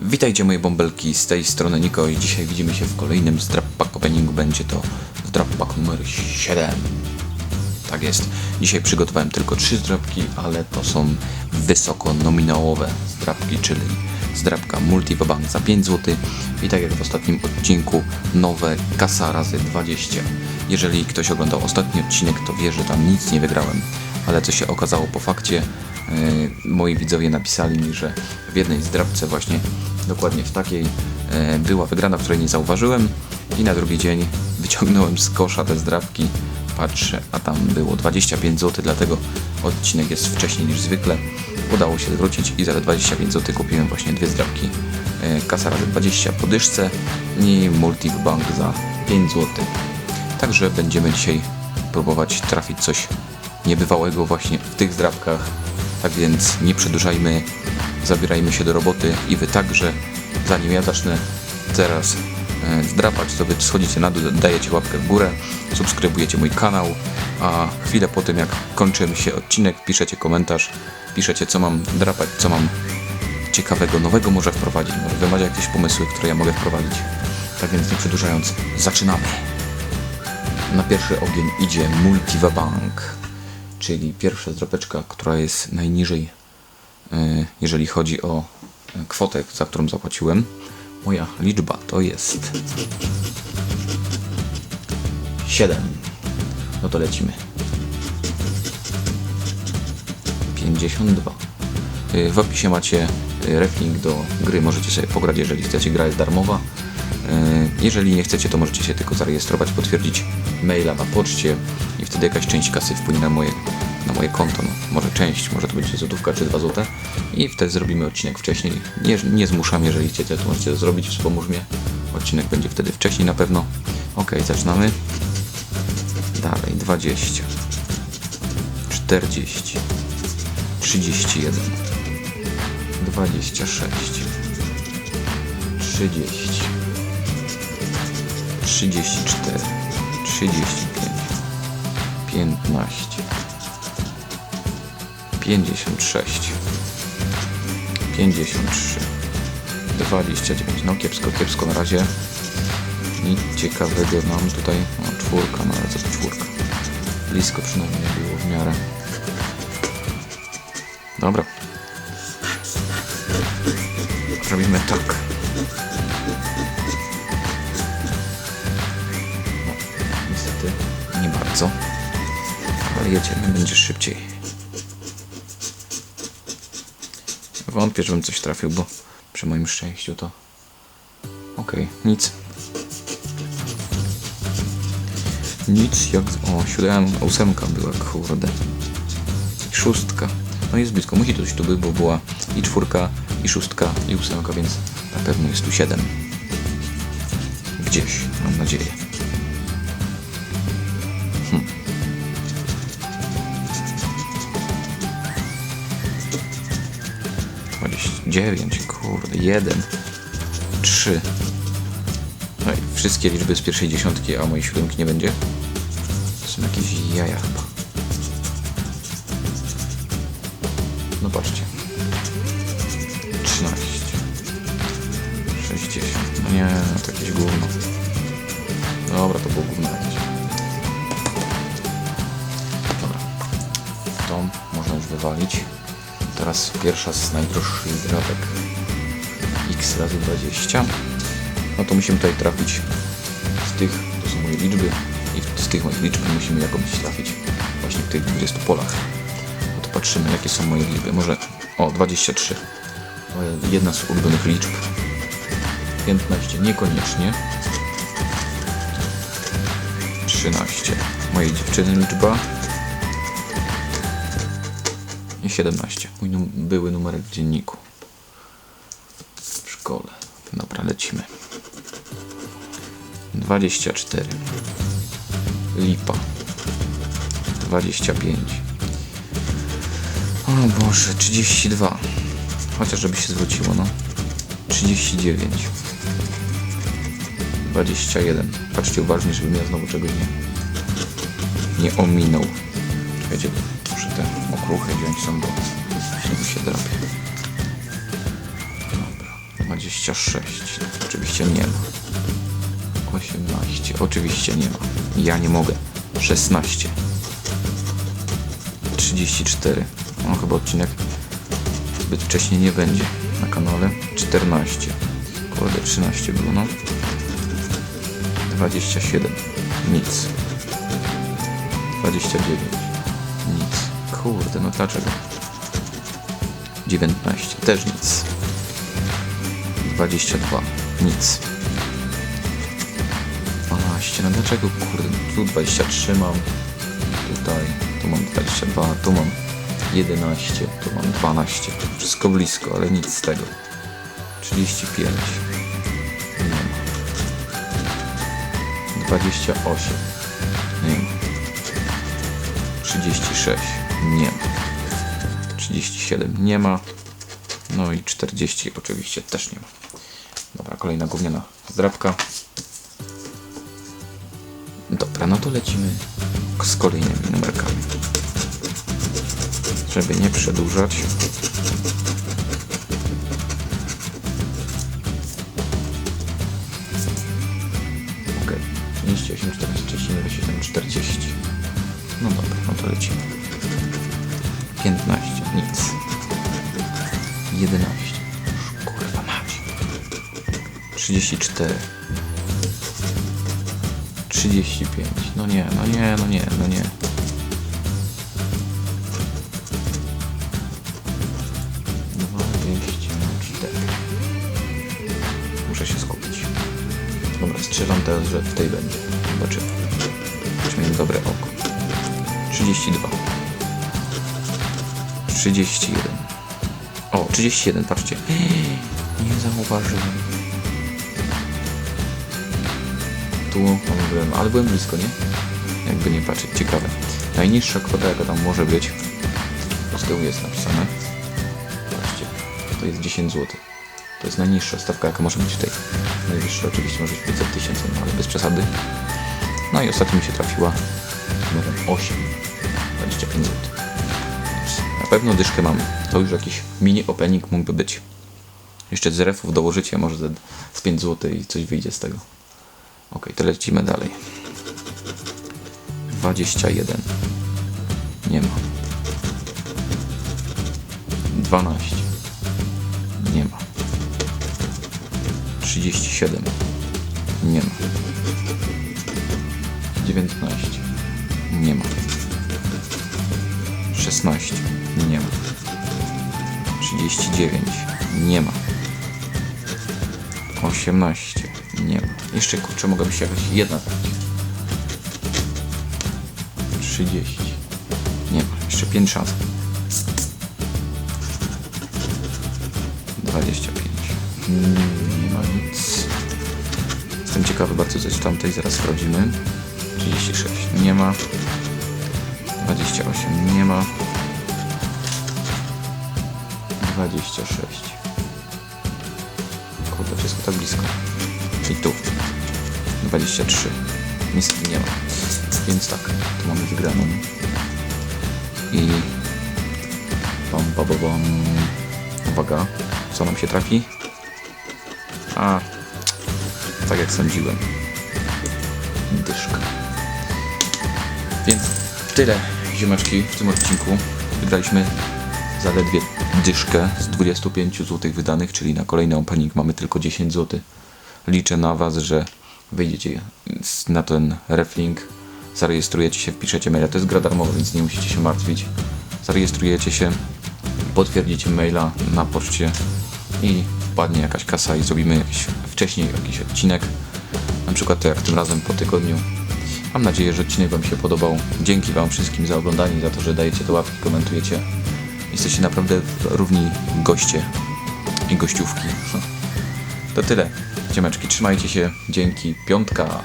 Witajcie moje bąbelki, z tej strony Niko i dzisiaj widzimy się w kolejnym Strap Pack Openingu. Będzie to Strap Pack numer 7. Tak jest. Dzisiaj przygotowałem tylko trzy zdrabki, ale to są wysoko nominałowe zdrabki, czyli zdrabka Multibank za 5 zł i tak jak w ostatnim odcinku nowe kasa razy 20. Jeżeli ktoś oglądał ostatni odcinek, to wie, że tam nic nie wygrałem, ale co się okazało po fakcie, moi widzowie napisali mi, że w jednej zdrabce właśnie dokładnie w takiej yy, była wygrana, której nie zauważyłem i na drugi dzień wyciągnąłem z kosza te zdrabki patrzę, a tam było 25 zł, dlatego odcinek jest wcześniej niż zwykle. Udało się zwrócić i za te 25 zł kupiłem właśnie dwie zdrabki. E, Kasa razy 20 po dyszce i Multibank za 5 zł. Także będziemy dzisiaj próbować trafić coś niebywałego właśnie w tych zdrabkach. Tak więc nie przedłużajmy, zabierajmy się do roboty i wy także, zanim ja zacznę teraz e, zdrapać, to wy schodzicie na dół, dajecie łapkę w górę, subskrybujecie mój kanał, a chwilę po tym jak kończymy się odcinek, piszecie komentarz, piszecie co mam drapać, co mam ciekawego, nowego może wprowadzić, może wy macie jakieś pomysły, które ja mogę wprowadzić. Tak więc nie przedłużając, zaczynamy. Na pierwszy ogień idzie Multivabank, czyli pierwsza zdrapeczka, która jest najniżej, e, jeżeli chodzi o e, kwotę, za którą zapłaciłem. Moja liczba to jest 7. No to lecimy. 52. Y, W opisie macie reflink do gry, możecie sobie pograć, jeżeli chcecie, gra jest darmowa. Jeżeli nie chcecie, to możecie się tylko zarejestrować, potwierdzić maila na poczcie wtedy jakaś część kasy wpłynie na moje, na moje konto. No, może część, może to będzie złotówka czy 2 złote i wtedy zrobimy odcinek wcześniej. Nie, nie zmuszam, jeżeli chcecie, to możecie zrobić, wspomóż mnie. Odcinek będzie wtedy wcześniej na pewno. Ok, zaczynamy. Dalej, 20, 40, 31, 26, 30, 34, 35, 15, 56, 53, 29. No kiepsko, kiepsko na razie. Nic ciekawego nam tutaj. O, czwórka, no ale co to czwórka? Blisko przynajmniej było w miarę. Dobra. Robimy tak. Ale jedziemy, będzie szybciej. Wątpię, żebym coś trafił, bo przy moim szczęściu to... Okej, nic. Nic jak... O, siódem, ósemka była, kurde. I szóstka. No jest blisko, musi coś tu być, bo była i czwórka, i szóstka, i ósemka, więc na pewno jest tu siedem. Gdzieś, mam nadzieję. 9, kurde, 1, 3. No i wszystkie liczby z pierwszej dziesiątki, a mojej siódemki nie będzie. To są jakieś jaja chyba. No patrzcie. 13. 60. No nie, no to jakieś gówno. Dobra, to było gówno jakieś. Dobra. Tą można już wywalić. Teraz pierwsza z najdroższych zdrabek. X razy 20. No to musimy tutaj trafić z tych, to są moje liczby i z tych moich liczb musimy jakąś trafić właśnie w tych 20 polach. No to patrzymy jakie są moje liczby. Może, o 23. Moja jedna z ulubionych liczb. 15 niekoniecznie. 13. Mojej dziewczyny liczba. I 17. Mój num były numerek w dzienniku. W szkole. Dobra, lecimy. 24. Lipa. 25. O Boże, 32. Chociaż żeby się zwróciło, no. 39. 21. Patrzcie uważnie, żebym ja znowu czegoś nie, nie ominął. Czekajcie, wziąć są, bo się, się drapie. Dobra. 26. Oczywiście nie ma. 18. Oczywiście nie ma. Ja nie mogę. 16. 34. No chyba odcinek zbyt wcześnie nie będzie na kanale. 14. Kurde, 13 było, no. 27. Nic. 29. Nic. Kurde, no dlaczego? 19. Też nic. 22. Nic. 12. No dlaczego kurde? Tu 23 mam. Tutaj. Tu mam 22. Tu mam 11. Tu mam 12. Wszystko blisko, ale nic z tego. 35. Nie ma. 28. Nie ma. 36. Nie ma. 37 nie ma. No i 40 oczywiście też nie ma. Dobra, kolejna gówniana zdrabka. Dobra, no to lecimy z kolejnymi numerkami. Żeby nie przedłużać. Ok, 38, 40, 37, 40. No dobra, no to lecimy. 15, nic. 11. Kurwa mać. 34. 35. No nie, no nie, no nie, no nie. Dwadzieścia cztery. Muszę się skupić. Dobra, strzelam teraz, że w tej będzie. Zobaczymy. Czy miałem dobre oko. 32. 31. O, 31, patrzcie. Nie zauważyłem. Tu byłem, ale byłem blisko, nie? Jakby nie patrzeć, ciekawe. Najniższa kwota, jaka tam może być, z tyłu jest napisane. Patrzcie, to jest 10 zł. To jest najniższa stawka, jaka może być tutaj. Najwyższa oczywiście może być 500 tysięcy, no ale bez przesady. No i ostatnio mi się trafiła numerem 8, 25 zł. Na pewno dyszkę mamy. To już jakiś mini opening mógłby być. Jeszcze z refów dołożycie może z, z 5 zł i coś wyjdzie z tego. Ok, to lecimy dalej. 21. Nie ma. 12. Nie ma. 37. Nie ma. 19. Nie ma. 16. Nie ma. 39. Nie ma. 18. Nie ma. Jeszcze kurczę, mogłaby się jakaś jedna trafić. 30. Nie ma. Jeszcze 5 szans. 25. Mm, Nie ma nic. Jestem ciekawy bardzo coś tamtej, zaraz sprawdzimy. 36. Nie ma. 28. Nie ma. 26. Kurde, wszystko tak blisko. I tu. 23. Niestety nie ma. Więc tak, tu mamy wygraną. I... Bam, bam, bam, bam. Uwaga, co nam się trafi? A, tak jak sądziłem. Dyszka. Więc tyle, ziomeczki, w tym odcinku. Wygraliśmy zaledwie dyszkę z 25 zł wydanych, czyli na kolejny opening mamy tylko 10 zł. Liczę na Was, że wyjdziecie na ten reflink, zarejestrujecie się, wpiszecie maila. To jest gra darmowa, więc nie musicie się martwić. Zarejestrujecie się, potwierdzicie maila na poczcie i wpadnie jakaś kasa i zrobimy jakiś wcześniej jakiś odcinek. Na przykład jak tym razem po tygodniu. Mam nadzieję, że odcinek Wam się podobał. Dzięki Wam wszystkim za oglądanie, za to, że dajecie to łapki, komentujecie. Jesteście naprawdę równi goście i gościówki. To tyle. Ciemeczki, trzymajcie się. Dzięki. Piątka.